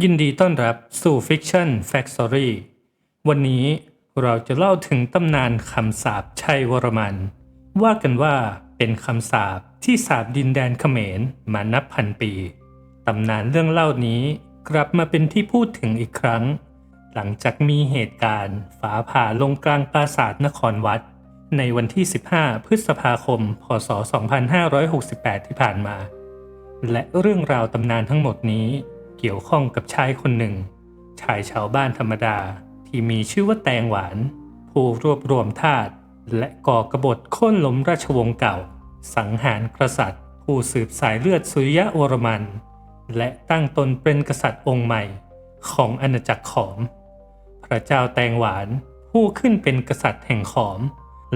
ยินดีต้อนรับสู่ Fiction Factory วันนี้เราจะเล่าถึงตำนานคำสาปชัยวรมัน ว่ากันว่าเป็นคำสาปที่สาบดินแดนเขมรมานับพันปี ตำนานเรื่องเล่านี้กลับมาเป็นที่พูดถึงอีกครั้ง หลังจากมีเหตุการณ์ฝาผ่าลงกลางปราสาทนครวัด ในวันที่ 15 พฤษภาคม พศ 2568 ที่ผ่านมา และเรื่องราวตำนานทั้งหมดนี้ เกี่ยวข้องกับชายคนหนึ่ง ชายชาวบ้านธรรมดาที่มีชื่อว่าแตงหวาน ผู้รวบรวมทาสและก่อกบฏโค่นล้มราชวงศ์เก่า สังหารกษัตริย์ ผู้สืบสายเลือดสุริยะวรมัน และตั้งตนเป็นกษัตริย์องค์ใหม่ของอาณาจักรขอม พระเจ้าแตงหวานผู้ขึ้นเป็นกษัตริย์แห่งขอม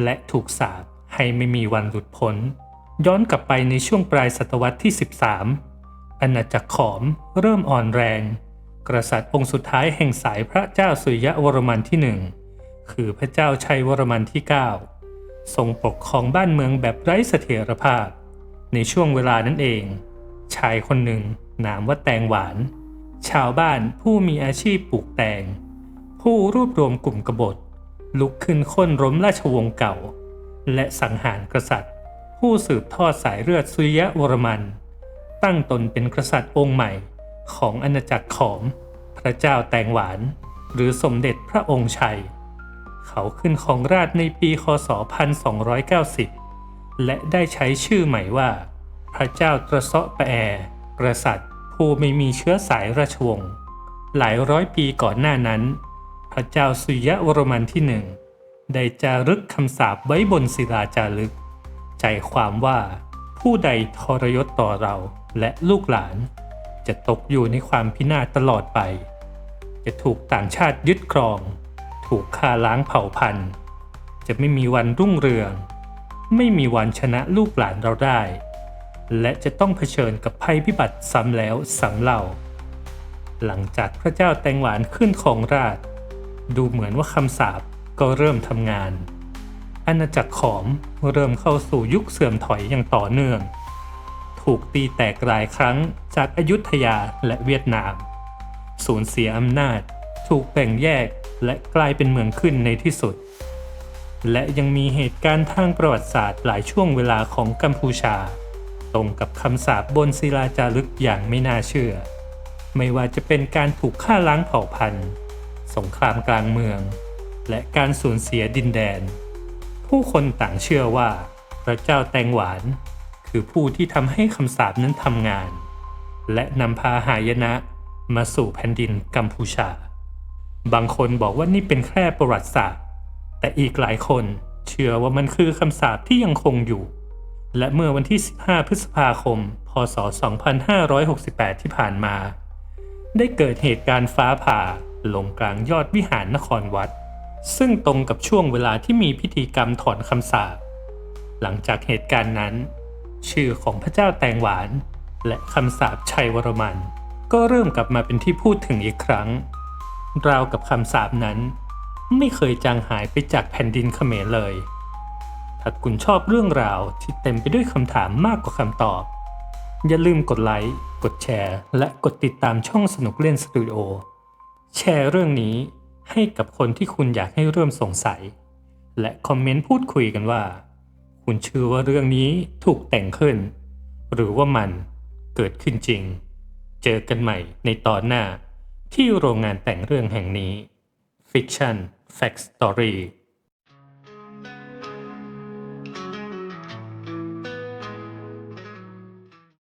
และถูกสาปให้ไม่มีวันหลุดพ้น ย้อนกลับไปในช่วงปลายศตวรรษที่ 13 อาณาจักรขอมเริ่มอ่อนแรง กษัตริย์องค์สุดท้ายแห่งสายพระเจ้าสุริยะวรมันที่หนึ่งคือพระเจ้าชัยวรมันที่ 9 ทรงปกครองบ้านเมืองแบบไร้เสถียรภาพ ในช่วงเวลานั้นเอง ชายคนหนึ่งนามว่าแตงหวาน ชาวบ้านผู้มีอาชีพปลูกแตง ผู้รวบรวมกลุ่มกบฏ ลุกขึ้นค่นล้มราชวงศ์เก่า และสังหารกษัตริย์ ผู้สืบทอดสายเลือดสุริยะวรมัน ตั้งตนเป็นกษัตริย์องค์ใหม่ของอาณาจักรขอม พระเจ้าแตงหวาน หรือสมเด็จพระองค์ชัย เขาขึ้นของราชในปีคศ 1290 และได้ใช้ชื่อใหม่ว่า พระเจ้าตรเซาะแปแอกษัตริย์ผู้ไม่มีเชื้อสายราชวงศ์หลายร้อยปีก่อนหน้านั้น พระเจ้าสุยะวรมันที่หนึ่งได้จารึกคำสาปไว้บนศิลาจารึก ใจความว่า ผู้ใดทรยศต่อเราและลูกหลาน จะตกอยู่ในความพินาศตลอดไป จะถูกต่างชาติยึดครอง ถูกฆ่าล้างเผ่าพันธุ์ จะไม่มีวันรุ่งเรือง ไม่มีวันชนะลูกหลานเราได้ และจะต้องเผชิญกับภัยพิบัติซ้ำแล้วซ้ำเล่า หลังจากพระเจ้าแตงหวานขึ้นของราช ดูเหมือนว่าคำสาปก็เริ่มทำงาน อาณาจักรขอมเริ่มเข้าสู่ยุคเสื่อมถอยอย่างต่อเนื่อง ถูกตีแตกหลายครั้งจากอายุทยาและเวียดนาม สูญเสียอำนาจ ถูกแบ่งแยกและกลายเป็นเมืองขึ้นในที่สุด และยังมีเหตุการณ์ทางประวัติศาสตร์หลายช่วงเวลาของกัมพูชา ตรงกับคำสาปบนศิลาจารึกอย่างไม่น่าเชื่อ ไม่ว่าจะเป็นการถูกฆ่าล้างเผ่าพันธุ์ สงครามกลางเมือง และการสูญเสียดินแดน ผู้คนต่างเชื่อว่า พระเจ้าแตงหวาน คือผู้ที่ทำให้คำสาปนั้นทำงาน และนำพาหายนะมาสู่แผ่นดินกัมพูชา บางคนบอกว่านี่เป็นแค่ประวัติศาสตร์ แต่อีกหลายคนเชื่อว่ามันคือคำสาปที่ยังคงอยู่ และเมื่อวันที่ 15 พฤษภาคม พศ 2568 ที่ผ่านมา ได้เกิดเหตุการณ์ฟ้าผ่าลงกลางยอดวิหารนครวัด ซึ่งตรงกับช่วงเวลาที่มีพิธีกรรมถอนคำสาปหลังจากเหตุการณ์นั้น ชื่อของพระเจ้าแตงหวาน และคำสาปชัยวรมัน ก็เริ่มกลับมาเป็นที่พูดถึงอีกครั้ง ราวกับคำสาปนั้น ไม่เคยจางหายไปจากแผ่นดินเขมรเลย ถ้าคุณชอบเรื่องราวที่เต็มไปด้วยคำถามมากกว่าคำตอบ อย่าลืมกดไลค์ กดแชร์ และกดติดตามช่องสนุกเล่นสตูดิโอแชร์เรื่องนี้ ให้กับคนที่คุณอยากให้เริ่มสงสัย และคอมเมนต์พูดคุยกันว่า คุณเชื่อว่าเรื่องนี้ถูกแต่งขึ้น หรือว่ามันเกิดขึ้นจริง เจอกันใหม่ในตอนหน้าที่โรงงานแต่งเรื่องแห่งนี้ Fiction Fact Story